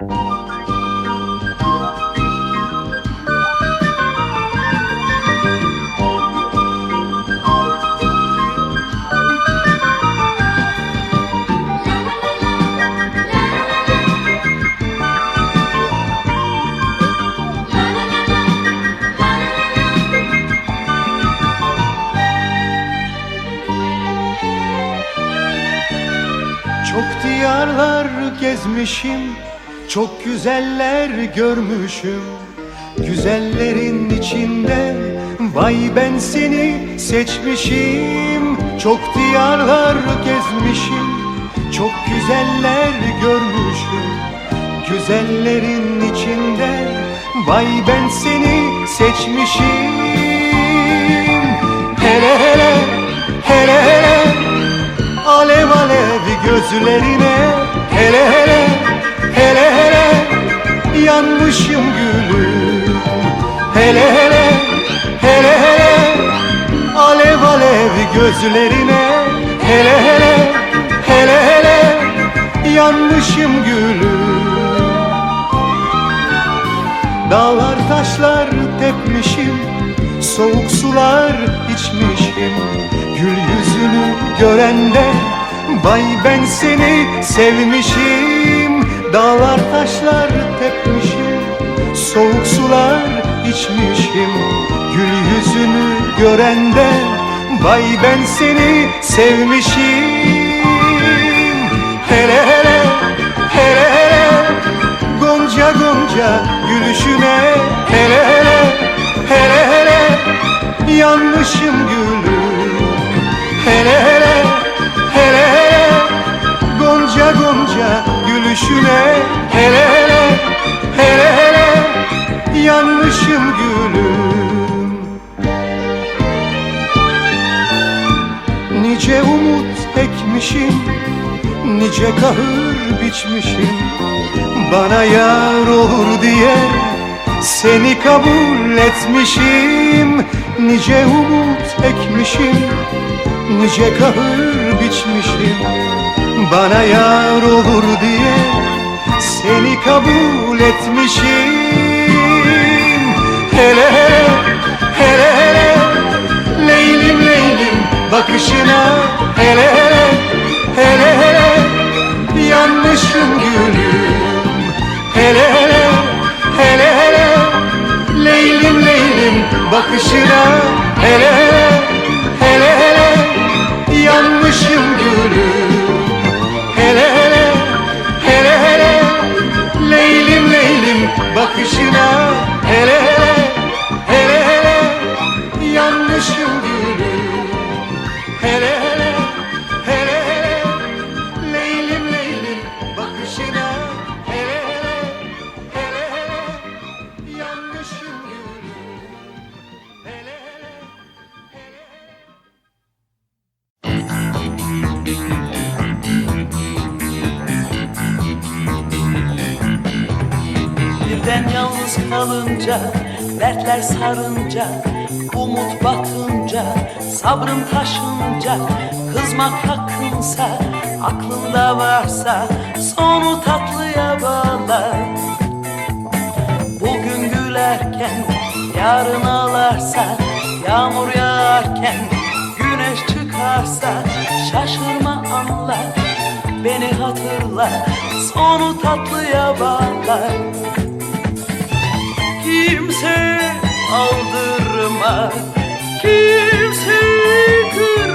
Çok diyarlar gezmişim Çok güzeller görmüşüm. Güzellerin içinde Vay ben seni seçmişim. Çok diyarlar gezmişim. Çok güzeller görmüşüm. Güzellerin içinde Vay ben seni seçmişim. Hele hele hele hele Alev alev gözlerine hele hele hele hele yanmışım gülüm hele hele hele hele alev alev gözlerine. Hele hele hele hele yanmışım gülüm Dağlar taşlar tepmişim Soğuk sular içmişim. Gül yüzünü görende Vay ben seni sevmişim Dağlar taşlar tepmişim Soğuk sular içmişim. Gül yüzünü görende Vay ben seni sevmişim. Hele hele hele hele Gonca gonca gülüşüne hele hele hele hele yanmışım gülüm. Hele hele Gonca gülüşüne hele hele hele hele yanmışım gülüm. Nice umut ekmişim Nice kahır biçmişim. Bana yar olur diye Seni kabul etmişim. Nice umut ekmişim Nice kahır biçmişim Bana yar olur diye Seni kabul etmişim. Hele hele hele hele Leylim leylim bakışına. Hele hele hele hele yanmışım gülüm. Hele hele hele hele leylim leylim bakışına kalınca, dertler sarınca, umut batınca, sabrım taşınca, kızmak hakkınsa, aklında varsa, sonu tatlıya bağla. Bugün gülerken, yarın ağlarsa, yağmur yağarken, güneş çıkarsa, şaşırma anla, beni hatırla, sonu tatlıya bağla. Kimse aldırma Kimse kırma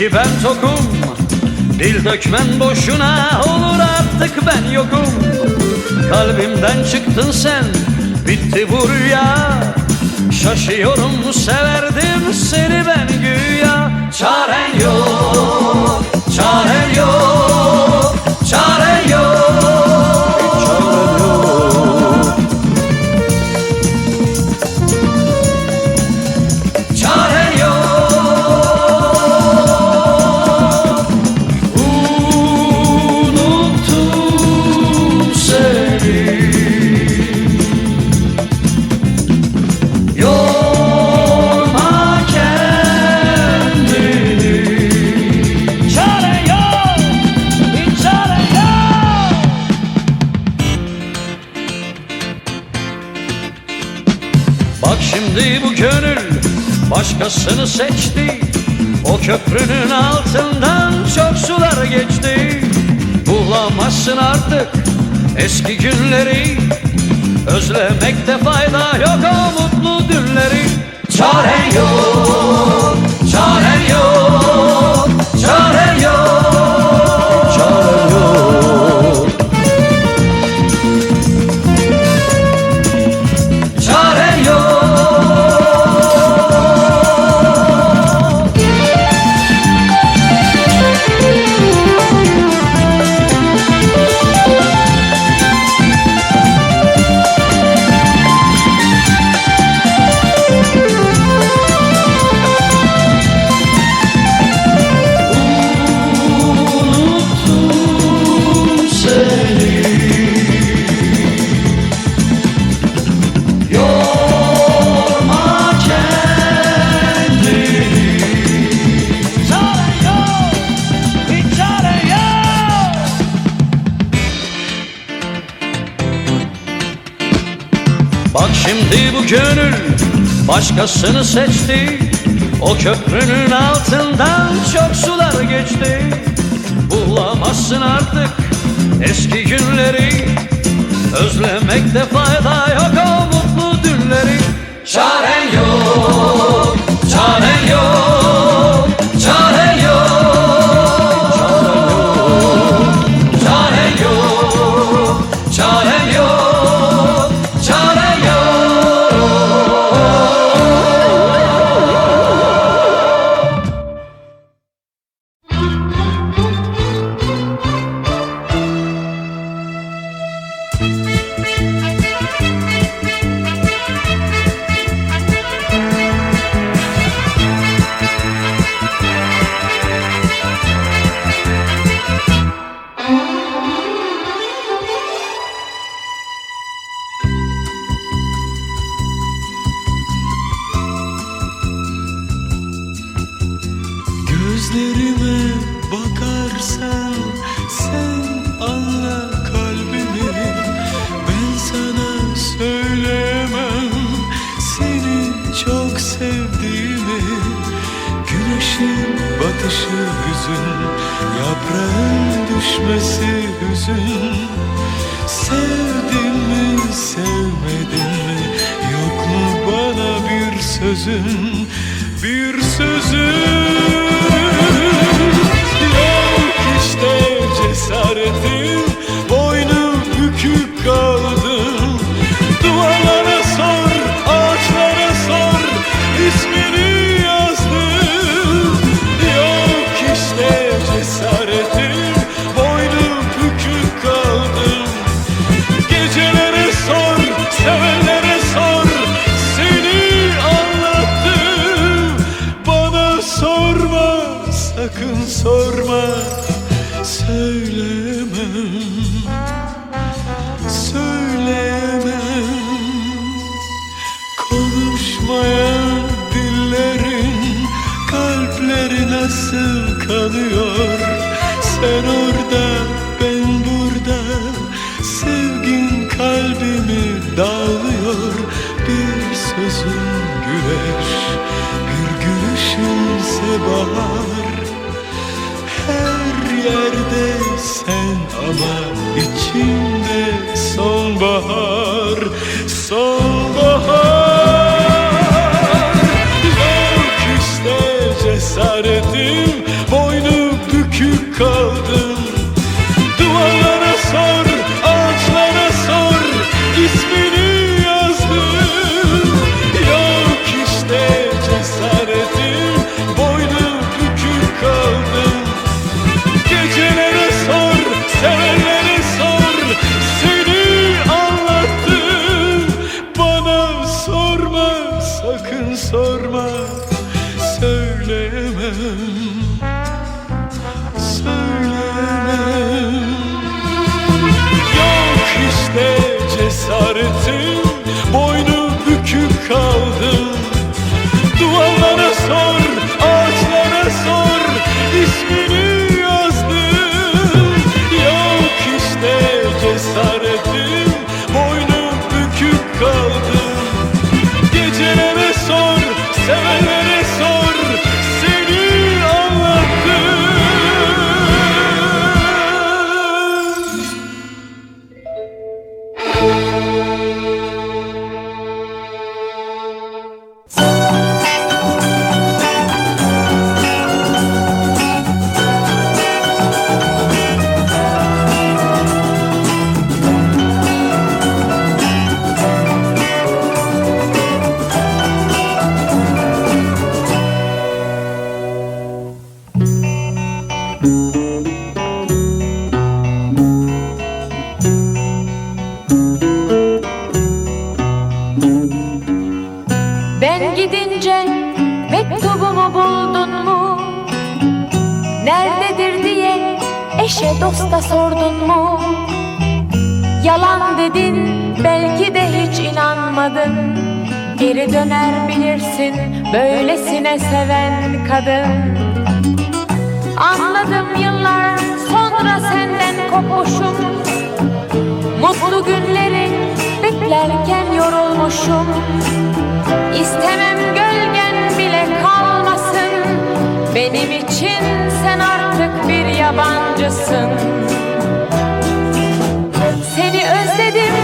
ki ben tokum Dil dökmen boşuna Olur artık ben yokum. Kalbimden çıktın sen Bitti bu rüya. Şaşıyorum severdim seni ben güya. Çaren yok Çaren yok Çaren yok başkasını seçti. O köprünün altından çok sular geçti. Bulamazsın artık eski günleri. Özlemekte fayda yok Bak şimdi bu gönül başkasını seçti. O köprünün altından çok sular geçti. Bulamazsın artık eski günleri. Özlemekte fayda yok o mutlu dünleri Çaren yok, yaprağın düşmesi hüzün. Sevdin mi sevmedin mi? Yok mu bana bir sözün? Bir sözün nasıl kanıyor Sen orada ben burada. Sevgin kalbimi dağılıyor Bir sözün güneş Bir gülüşünse bahar Her yerde sen ama içimde sonbahar. Sonbahar Sen gidince mektubumu buldun mu? Nerededir diye eşe dosta sordun mu? Yalan dedin belki de hiç inanmadın Geri döner bilirsin böylesine seven kadın Anladım yıllar sonra senden kopmuşum Mutlu günleri beklerken yorulmuşum yabancısın Seni özledim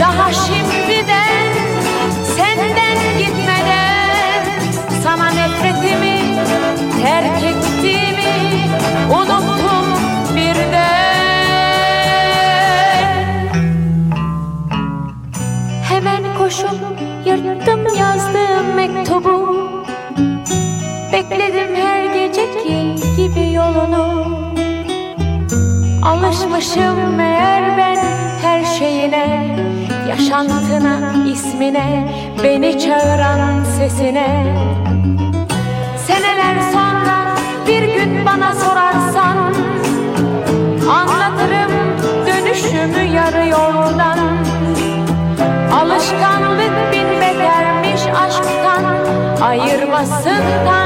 daha şimdiden Alışmışım meğer ben her şeyine Yaşantına, ismine, beni çağıran sesine. Seneler sonra bir gün bana sorarsan Anlatırım dönüşümü yarı yoldan. Alışkanlık bin betermiş aşktan Ayırmasın Tanrı